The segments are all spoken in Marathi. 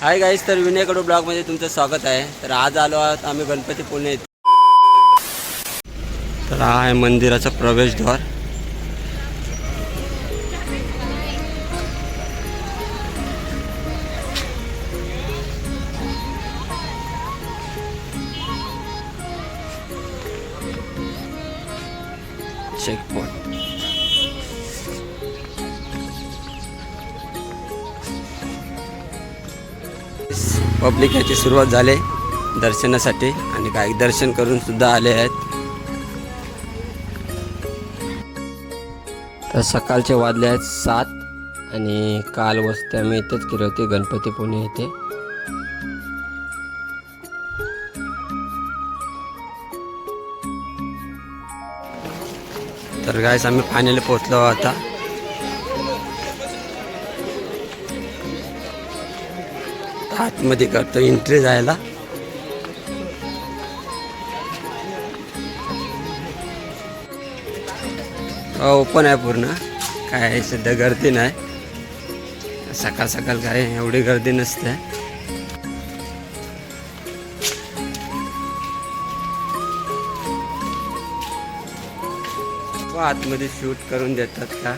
हाय गाईस तर विनयकडू ब्लॉगमध्ये तुमचं स्वागत आहे. तर आज आलो आहोत आम्ही गणपती पुणे तर हा आहे मंदिराचा प्रवेशद्वार. चेकपॉइंट पब्लिक याची सुरुवात झाली दर्शनासाठी आणि काही दर्शन करून सुद्धा आले आहेत. तर सकाळचे वाजले आहेत सात आणि काल वस्ती आम्ही इथेच केली होती गणपती पुणे तर गायस आम्ही फायनली पोहोचलो आता. आतमध्ये करतो एंट्री जायला. ओपन आहे पूर्ण. काय सध्या गर्दी नाही. सकाळ सकाळ काय एवढी गर्दी नसते. आतमध्ये शूट करून देतात का?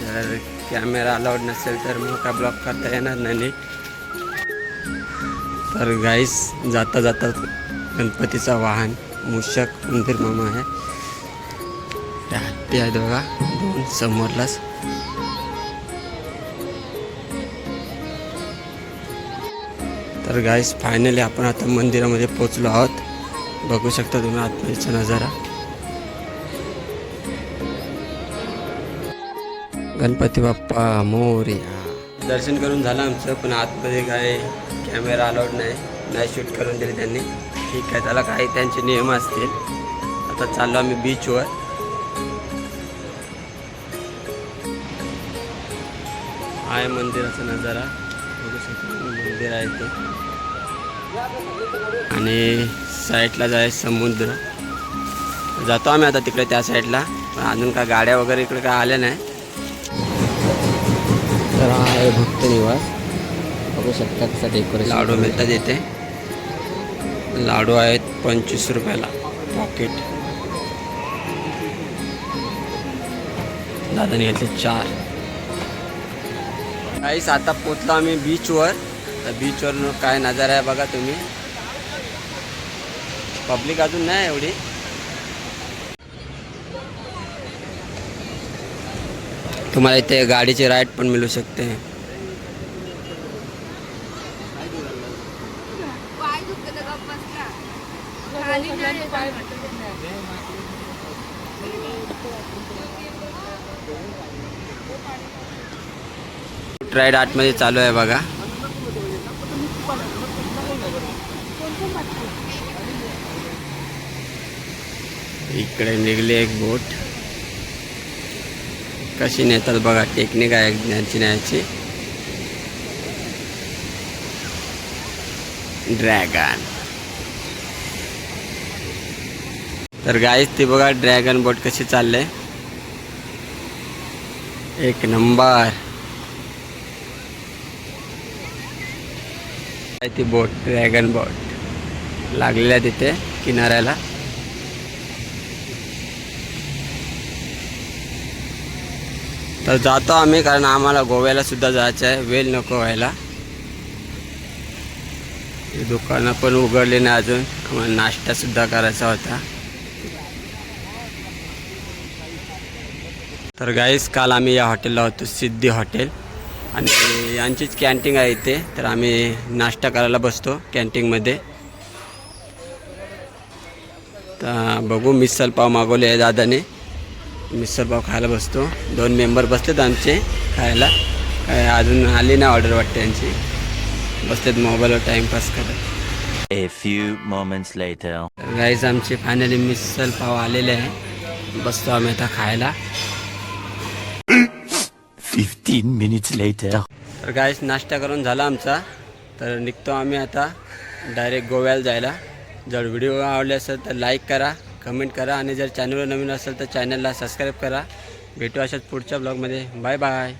जर कॅमेरा अलाउड नसेल तर मग का ब्लॉक करता येणार नाही नीट. तर गाईस जाता जाता गणपतीचा वाहन मूषक मंदिर मामा आहे. त्या हत्ती आहेत बघा दोन समोरलाच. तर गाईस फायनली आपण आता मंदिरामध्ये पोचलो आहोत. बघू शकता तुम्ही आतमध्येचा नजारा. गणपती बाप्पा मोर्या. दर्शन करून झालं आमचं पण आतमध्ये काय कॅमेरा अलाउड नाही. नाही शूट करून दिले त्यांनी. ठीक आहे त्याला काही त्यांचे नियम असतील. आता चाललो आम्ही बीचवर आहे मंदिराचा नजारा. बघू शकतो मंदिर आहे ते. आणि साईडला जाय समुद्र. जातो आम्ही आता तिकडे त्या साईडला पण अजून काय गाड्या वगैरे इकडे काय आल्या नाही. तर हा आहे भक्त निवास. बघू शकता कसं डेकोरेशन लाडू मिळतात इथे. लाडू आहेत पंचवीस रुपयाला. पॉकेट दादाने घेतले चार. काहीच आता पोचलो आम्ही बीचवर तर बीचवर काय नजारा आहे बघा तुम्ही. पब्लिक अजून नाही एवढी. तुम्हाला इथे गाडीची राईड पण मिळू शकते. राईड आतमध्ये चालू आहे बघा. इकडे निघली एक बोट. कशी नेतात बघा टेक्निक आहे ज्ञानची न्यायची. ड्रॅगन तर गाईच ती बघा ड्रॅगन बोट कशी चालले. एक नंबर ती बोट ड्रॅगन बोट लागलेल्या तिथे किनाऱ्याला. तर जातो आम्ही कारण आम्हाला गोव्याला सुद्धा जायचं आहे. वेळ नको व्हायला. दुकानं पण उघडली नाही अजून. आम्हाला नाश्ता सुद्धा करायचा होता. तर गाईस काल आम्ही या हॉटेलला होतो सिद्धी हॉटेल आणि यांचीच कॅन्टीन आहे इथे. तर आम्ही नाश्ता करायला बसतो कॅन्टीनमध्ये तर बघू मिसल पाव मागवले आहे दादाने. मिसळ पाव खायला बसतो. दोन मेंबर बसलेत आमचे खायला. काय अजून आली नाही ऑर्डर वाटते यांची. बसलेत मोबाईलवर टाईमपास करत. Few moments later. तर गाईज आमचे फायनली मिसल पाव आलेले आहे. बसतो आम्ही आता खायला. फिफ्टीन मिनिट्स लेटर तर गायस नाश्ता करून झाला आमचा. तर निघतो आम्ही आता डायरेक्ट गोव्याला जायला. जर व्हिडिओ आवडले असेल तर लाईक करा कमेंट करा आणि जर चॅनलवर नवीन असेल तर चॅनलला सबस्क्राईब करा. भेटू अशाच पुढच्या ब्लॉगमध्ये बाय बाय